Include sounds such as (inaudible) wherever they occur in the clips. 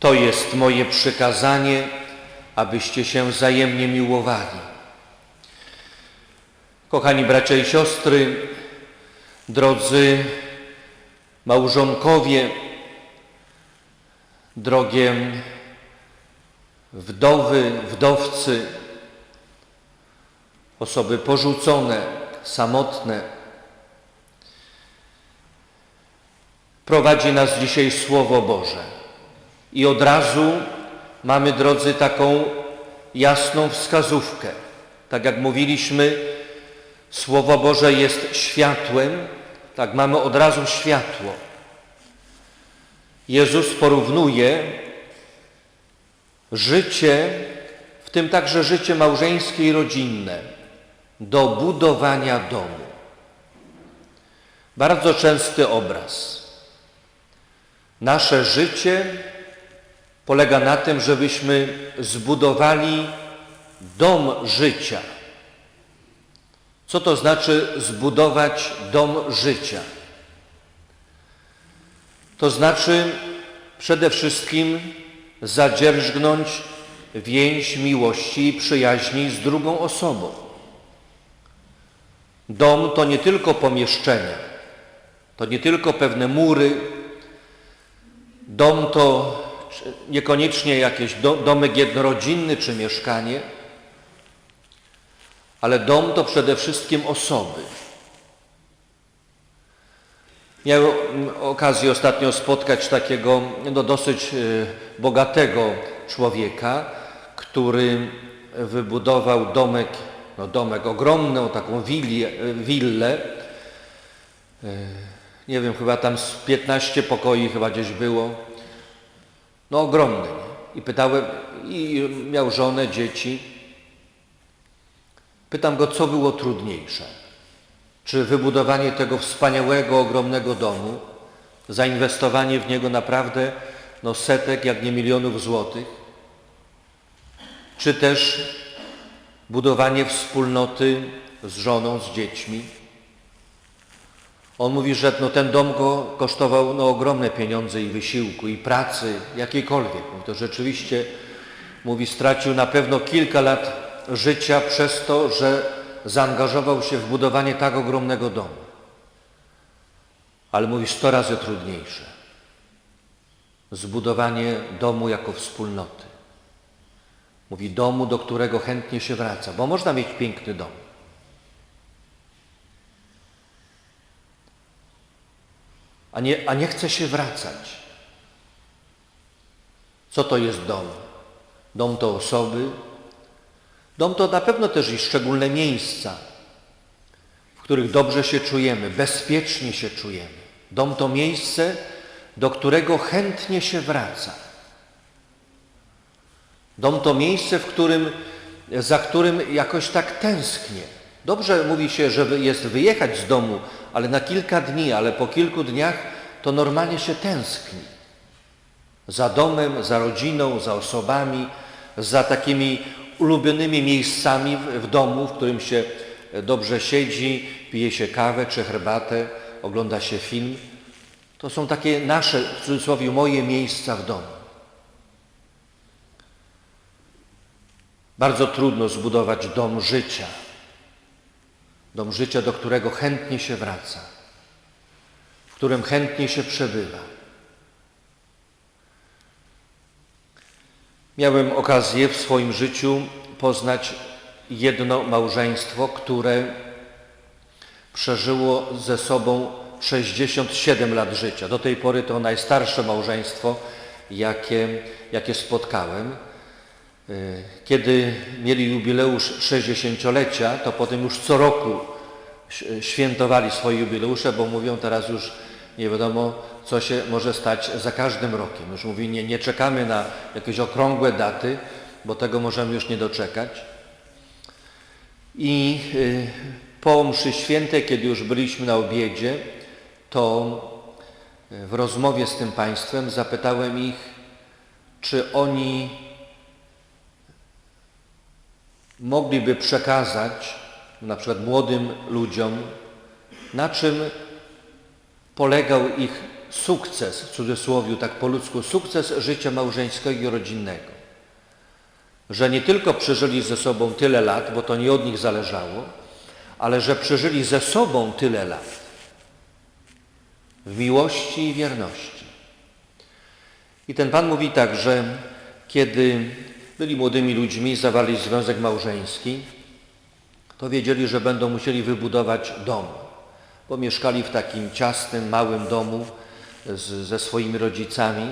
To jest moje przykazanie, abyście się wzajemnie miłowali. Kochani bracia i siostry, drodzy małżonkowie, drogie wdowy, wdowcy, osoby porzucone, samotne. Prowadzi nas dzisiaj Słowo Boże. I od razu mamy, drodzy, taką jasną wskazówkę. Tak jak mówiliśmy, Słowo Boże jest światłem, tak mamy od razu światło. Jezus porównuje życie, w tym także życie małżeńskie i rodzinne, do budowania domu. Bardzo częsty obraz. Nasze życie polega na tym, żebyśmy zbudowali dom życia. Co to znaczy zbudować dom życia? To znaczy przede wszystkim zadzierżgnąć więź miłości i przyjaźni z drugą osobą. Dom to nie tylko pomieszczenia, to nie tylko pewne mury. Dom to niekoniecznie jakiś domek jednorodzinny czy mieszkanie, ale dom to przede wszystkim osoby. Miałem okazję ostatnio spotkać takiego no, dosyć bogatego człowieka, który wybudował domek, no domek ogromny, taką wilię, willę. Nie wiem, chyba tam z 15 pokoi chyba gdzieś było. No ogromny. Nie? I pytałem, i miał żonę, dzieci. Pytam go, co było trudniejsze. Czy wybudowanie tego wspaniałego, ogromnego domu, zainwestowanie w niego naprawdę no, setek, jak nie milionów złotych, czy też budowanie wspólnoty z żoną, z dziećmi. On mówi, że no, ten dom go kosztował no, ogromne pieniądze i wysiłku, i pracy, jakiejkolwiek. Mówi, to rzeczywiście, mówi, stracił na pewno kilka lat życia przez to, że zaangażował się w budowanie tak ogromnego domu. Ale mówi sto razy trudniejsze. Zbudowanie domu jako wspólnoty. Mówi domu, do którego chętnie się wraca, bo można mieć piękny dom. A nie, a nie chce się wracać. Co to jest dom? Dom to osoby, Dom to na pewno też i szczególne miejsca, w których dobrze się czujemy, bezpiecznie się czujemy. Dom to miejsce, do którego chętnie się wraca. Dom to miejsce, w którym, za którym jakoś tak tęsknię. Dobrze mówi się, że jest wyjechać z domu, ale na kilka dni, ale po kilku dniach to normalnie się tęskni. Za domem, za rodziną, za osobami, za takimi ulubionymi miejscami w domu, w którym się dobrze siedzi, pije się kawę czy herbatę, ogląda się film. To są takie nasze, w cudzysłowie, moje miejsca w domu. Bardzo trudno zbudować dom życia. Dom życia, do którego chętnie się wraca, w którym chętnie się przebywa. Miałem okazję w swoim życiu poznać jedno małżeństwo, które przeżyło ze sobą 67 lat życia. Do tej pory to najstarsze małżeństwo, jakie, jakie spotkałem. Kiedy mieli jubileusz 60-lecia, to potem już co roku świętowali swoje jubileusze, bo mówią teraz już nie wiadomo, co się może stać za każdym rokiem. Już mówi, nie, nie czekamy na jakieś okrągłe daty, bo tego możemy już nie doczekać. I y, po mszy świętej, kiedy już byliśmy na obiedzie, to y, w rozmowie z tym państwem zapytałem ich, czy oni mogliby przekazać na przykład młodym ludziom, na czym polegał ich sukces, w cudzysłowie tak po ludzku, sukces życia małżeńskiego i rodzinnego. Że nie tylko przeżyli ze sobą tyle lat, bo to nie od nich zależało, ale że przeżyli ze sobą tyle lat w miłości i wierności. I ten Pan mówi tak, że kiedy byli młodymi ludźmi, zawarli związek małżeński, to wiedzieli, że będą musieli wybudować dom, bo mieszkali w takim ciasnym, małym domu z, ze swoimi rodzicami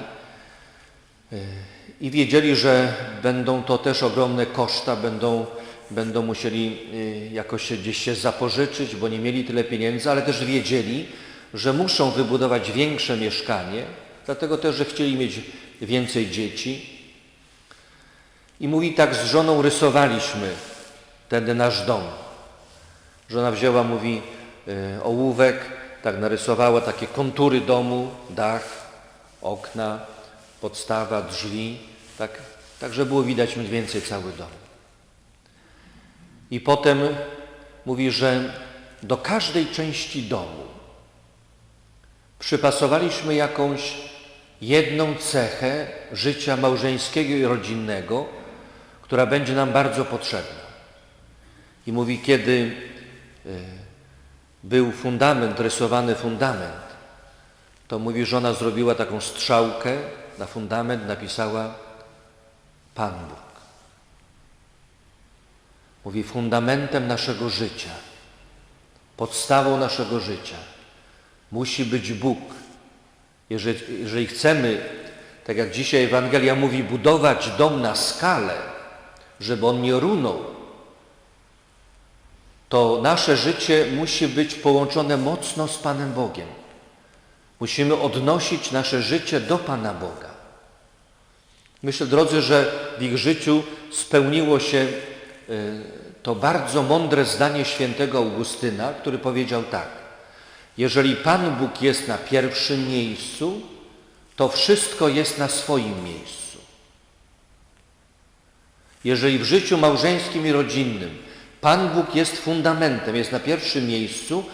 i wiedzieli, że będą to też ogromne koszta, będą, będą musieli y, jakoś gdzieś się zapożyczyć, bo nie mieli tyle pieniędzy, ale też wiedzieli, że muszą wybudować większe mieszkanie, dlatego też, że chcieli mieć więcej dzieci. I mówi tak, z żoną rysowaliśmy ten nasz dom. Żona wzięła, mówi, y, ołówek, tak narysowała takie kontury domu, dach, okna, podstawa, drzwi, tak, tak że było widać mniej więcej cały dom. I potem mówi, że do każdej części domu przypasowaliśmy jakąś jedną cechę życia małżeńskiego i rodzinnego, która będzie nam bardzo potrzebna. I mówi, kiedy y, był fundament, rysowany fundament, to mówi, żona zrobiła taką strzałkę na fundament, napisała Pan Bóg. Mówi, fundamentem naszego życia, podstawą naszego życia musi być Bóg. Jeżeli, jeżeli chcemy, tak jak dzisiaj Ewangelia mówi, budować dom na skalę, żeby on nie runął, to nasze życie musi być połączone mocno z Panem Bogiem. Musimy odnosić nasze życie do Pana Boga. Myślę, drodzy, że w ich życiu spełniło się y, to bardzo mądre zdanie świętego Augustyna, który powiedział tak. Jeżeli Pan Bóg jest na pierwszym miejscu, to wszystko jest na swoim miejscu. Jeżeli w życiu małżeńskim i rodzinnym Pan Bóg jest fundamentem, jest na pierwszym miejscu,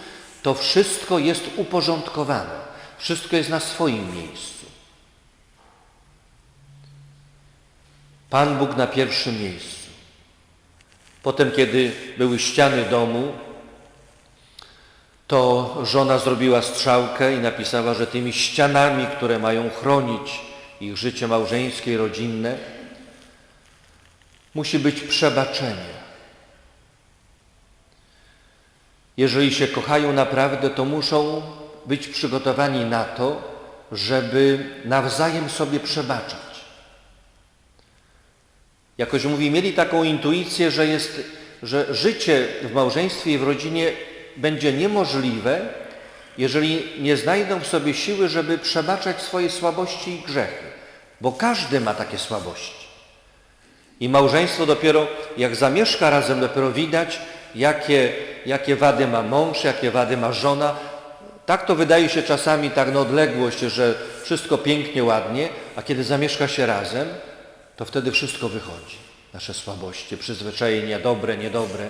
to wszystko jest uporządkowane. Wszystko jest na swoim miejscu. Pan Bóg na pierwszym miejscu. Potem, kiedy były ściany domu, to żona zrobiła strzałkę i napisała, że tymi ścianami, które mają chronić ich życie małżeńskie i rodzinne, musi być przebaczenie. Jeżeli się kochają naprawdę, to muszą być przygotowani na to, żeby nawzajem sobie przebaczać. Jakoś mówi, mieli taką intuicję, że, jest, że życie w małżeństwie i w rodzinie będzie niemożliwe, jeżeli nie znajdą w sobie siły, żeby przebaczać swoje słabości i grzechy. Bo każdy ma takie słabości. I małżeństwo dopiero, jak zamieszka razem, dopiero widać, jakie, jakie wady ma mąż, jakie wady ma żona. Tak to wydaje się czasami tak na odległość, że wszystko pięknie, ładnie, a kiedy zamieszka się razem, to wtedy wszystko wychodzi. Nasze słabości, przyzwyczajenia, dobre, niedobre.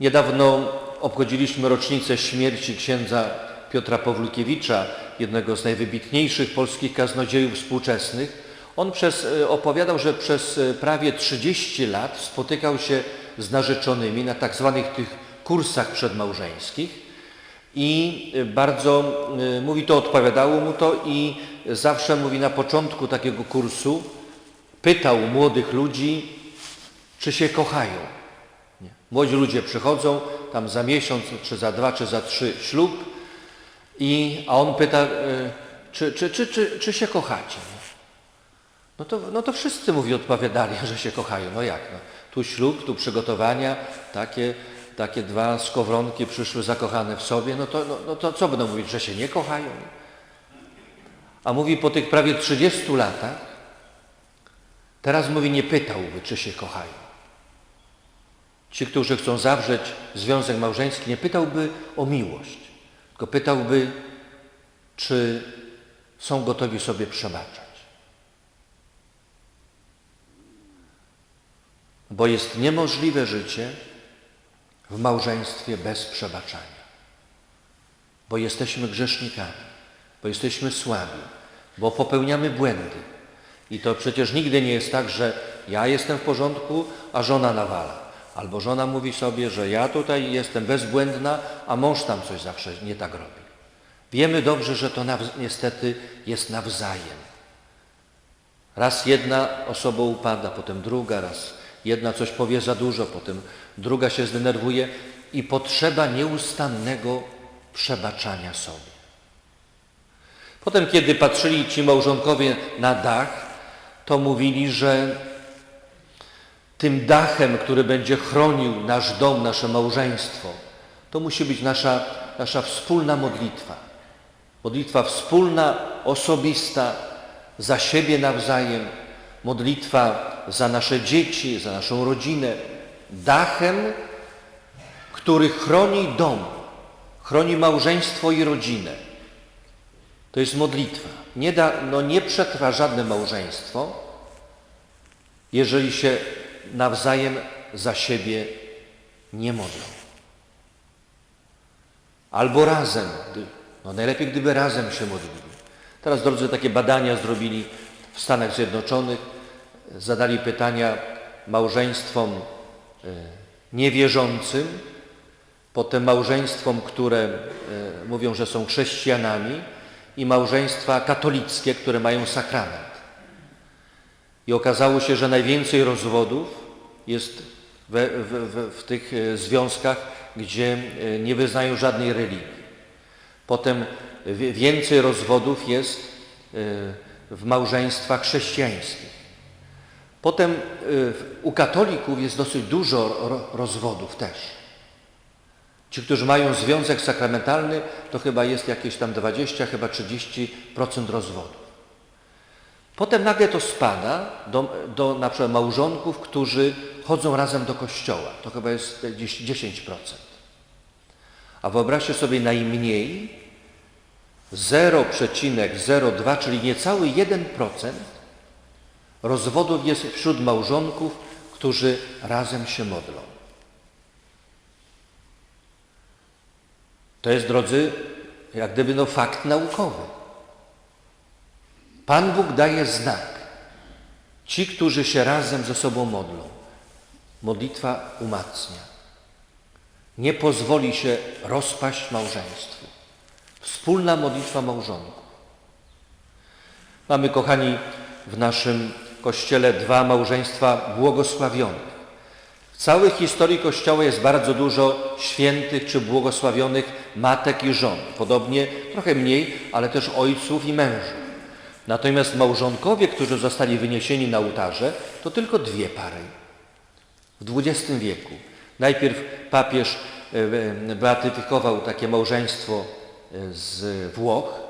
Niedawno obchodziliśmy rocznicę śmierci księdza Piotra Pawlukiewicza, jednego z najwybitniejszych polskich kaznodziejów współczesnych. On przez, e, opowiadał, że przez e, prawie 30 lat spotykał się z narzeczonymi na tak zwanych tych kursach przedmałżeńskich i e, bardzo, mówi, to odpowiadało mu to i zawsze, mówi, na początku takiego kursu pytał młodych ludzi, czy się kochają. Nie. Młodzi ludzie przychodzą tam za miesiąc, czy za dwa, czy za trzy ślub i, a on pyta, czy, czy, czy, czy, czy się kochacie. No to, no to wszyscy, mówi, odpowiadali, (laughs) że się kochają. No jak? No? Tu ślub, tu przygotowania, takie, takie dwa skowronki przyszły zakochane w sobie, no to, no, no to co będą mówić, że się nie kochają? A mówi po tych prawie 30 latach, teraz mówi, nie pytałby, czy się kochają. Ci, którzy chcą zawrzeć związek małżeński, nie pytałby o miłość, tylko pytałby, czy są gotowi sobie przebaczać. Bo jest niemożliwe życie w małżeństwie bez przebaczania. Bo jesteśmy grzesznikami, bo jesteśmy słabi, bo popełniamy błędy. I to przecież nigdy nie jest tak, że ja jestem w porządku, a żona nawala. Albo żona mówi sobie, że ja tutaj jestem bezbłędna, a mąż tam coś zawsze nie tak robi. Wiemy dobrze, że to niestety jest nawzajem. Raz jedna osoba upada, potem druga, raz jedna coś powie za dużo, potem druga się zdenerwuje i potrzeba nieustannego przebaczania sobie. Potem, kiedy patrzyli ci małżonkowie na dach, to mówili, że tym dachem, który będzie chronił nasz dom, nasze małżeństwo, to musi być nasza, nasza wspólna modlitwa. Modlitwa wspólna, osobista, za siebie nawzajem, modlitwa za nasze dzieci, za naszą rodzinę, dachem, który chroni dom, chroni małżeństwo i rodzinę. To jest modlitwa. Nie, da, no nie przetrwa żadne małżeństwo, jeżeli się nawzajem za siebie nie modlą. Albo razem. No najlepiej, gdyby razem się modlili. Teraz, drodzy, takie badania zrobili w Stanach Zjednoczonych. Zadali pytania małżeństwom e, niewierzącym, potem małżeństwom, które e, mówią, że są chrześcijanami i małżeństwa katolickie, które mają sakrament. I okazało się, że najwięcej rozwodów jest w, w, w tych e, związkach, gdzie nie wyznają żadnej religii. Potem więcej rozwodów jest w małżeństwach chrześcijańskich. Potem w- u katolików jest dosyć dużo ro- rozwodów też. Ci, którzy mają związek sakramentalny, to chyba jest jakieś tam 20, chyba 30% rozwodów. Potem nagle to spada do, do na przykład małżonków, którzy chodzą razem do kościoła. To chyba jest gdzieś 10%. A wyobraźcie sobie najmniej 0,02, czyli niecały 1% rozwodów jest wśród małżonków, którzy razem się modlą. To jest, drodzy, jak gdyby no fakt naukowy. Pan Bóg daje znak. Ci, którzy się razem ze sobą modlą, modlitwa umacnia. Nie pozwoli się rozpaść małżeństwu. Wspólna modlitwa małżonków. Mamy, kochani, w naszym kościele dwa małżeństwa błogosławionych. W całej historii Kościoła jest bardzo dużo świętych czy błogosławionych matek i żon. Podobnie, trochę mniej, ale też ojców i mężów. Natomiast małżonkowie, którzy zostali wyniesieni na ołtarze, to tylko dwie pary. W XX wieku. Najpierw papież e, beatyfikował takie małżeństwo e, z Włoch.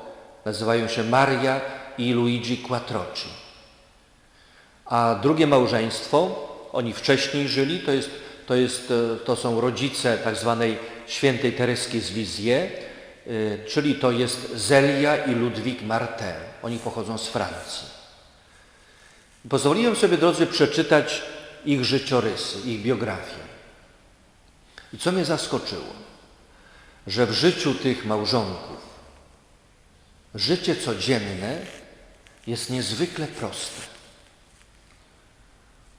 Nazywają się Maria i Luigi Quattroci. A drugie małżeństwo, oni wcześniej żyli, to, jest, to, jest, e, to są rodzice tak zwanej świętej Tereski z Lisieux, e, czyli to jest Zelia i Ludwik Martin. Oni pochodzą z Francji. Pozwoliłem sobie, drodzy, przeczytać ich życiorysy, ich biografię. I co mnie zaskoczyło? Że w życiu tych małżonków życie codzienne jest niezwykle proste.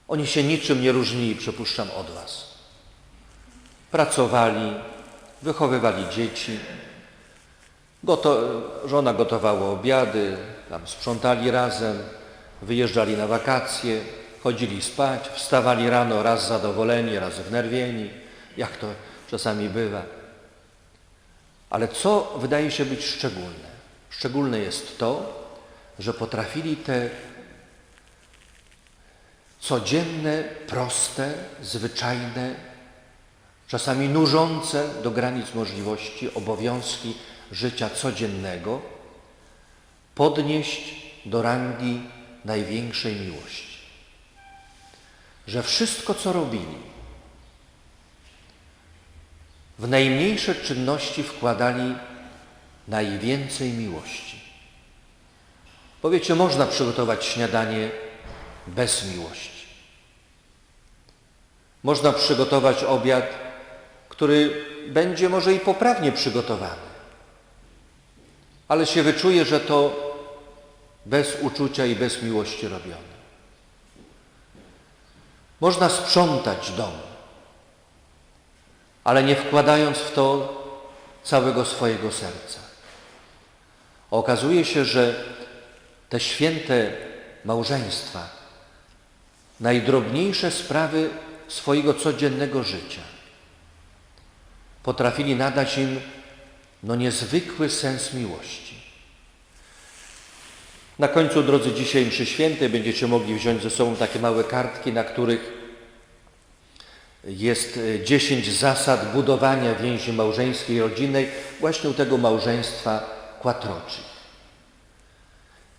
Oni się niczym nie różnili, przypuszczam, od Was. Pracowali, wychowywali dzieci, goto, żona gotowała obiady, tam sprzątali razem, wyjeżdżali na wakacje, chodzili spać, wstawali rano raz zadowoleni, raz wnerwieni, jak to czasami bywa. Ale co wydaje się być szczególne? Szczególne jest to, że potrafili te codzienne, proste, zwyczajne, czasami nużące do granic możliwości obowiązki życia codziennego podnieść do rangi największej miłości. Że wszystko, co robili, w najmniejsze czynności wkładali najwięcej miłości. Powiecie, można przygotować śniadanie bez miłości. Można przygotować obiad, który będzie może i poprawnie przygotowany, ale się wyczuje, że to bez uczucia i bez miłości robione. Można sprzątać dom, ale nie wkładając w to całego swojego serca. Okazuje się, że te święte małżeństwa, najdrobniejsze sprawy swojego codziennego życia potrafili nadać im no niezwykły sens miłości. Na końcu, drodzy, dzisiaj mszy świętej będziecie mogli wziąć ze sobą takie małe kartki, na których jest e, 10 zasad budowania więzi małżeńskiej, rodzinnej, właśnie u tego małżeństwa Quattroci.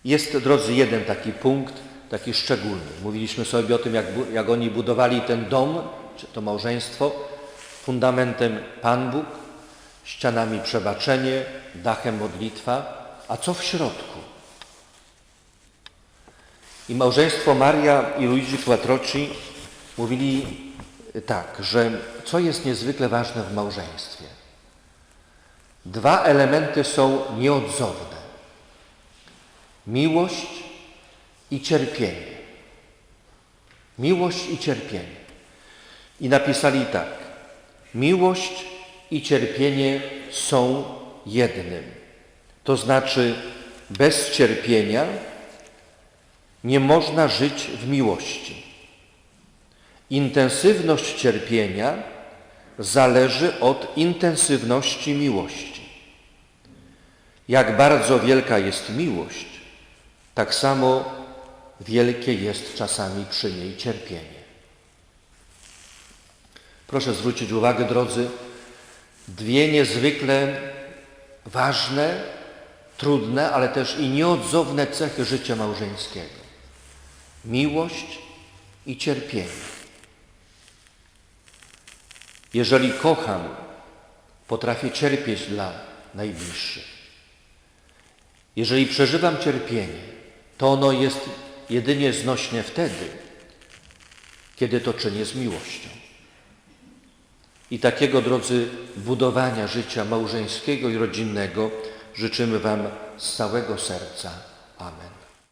Jest, drodzy, jeden taki punkt, taki szczególny. Mówiliśmy sobie o tym, jak, jak oni budowali ten dom, czy to małżeństwo, fundamentem Pan Bóg, ścianami przebaczenie, dachem modlitwa, a co w środku? I małżeństwo Maria i Luigi Quattroci mówili tak, że co jest niezwykle ważne w małżeństwie? Dwa elementy są nieodzowne. Miłość i cierpienie. Miłość i cierpienie. I napisali tak. Miłość i cierpienie są jednym. To znaczy bez cierpienia nie można żyć w miłości. Intensywność cierpienia zależy od intensywności miłości. Jak bardzo wielka jest miłość, tak samo wielkie jest czasami przy niej cierpienie. Proszę zwrócić uwagę, drodzy, dwie niezwykle ważne, trudne, ale też i nieodzowne cechy życia małżeńskiego. Miłość i cierpienie. Jeżeli kocham, potrafię cierpieć dla najbliższych. Jeżeli przeżywam cierpienie, to ono jest jedynie znośne wtedy, kiedy to czynię z miłością. I takiego, drodzy, budowania życia małżeńskiego i rodzinnego życzymy Wam z całego serca. Amen.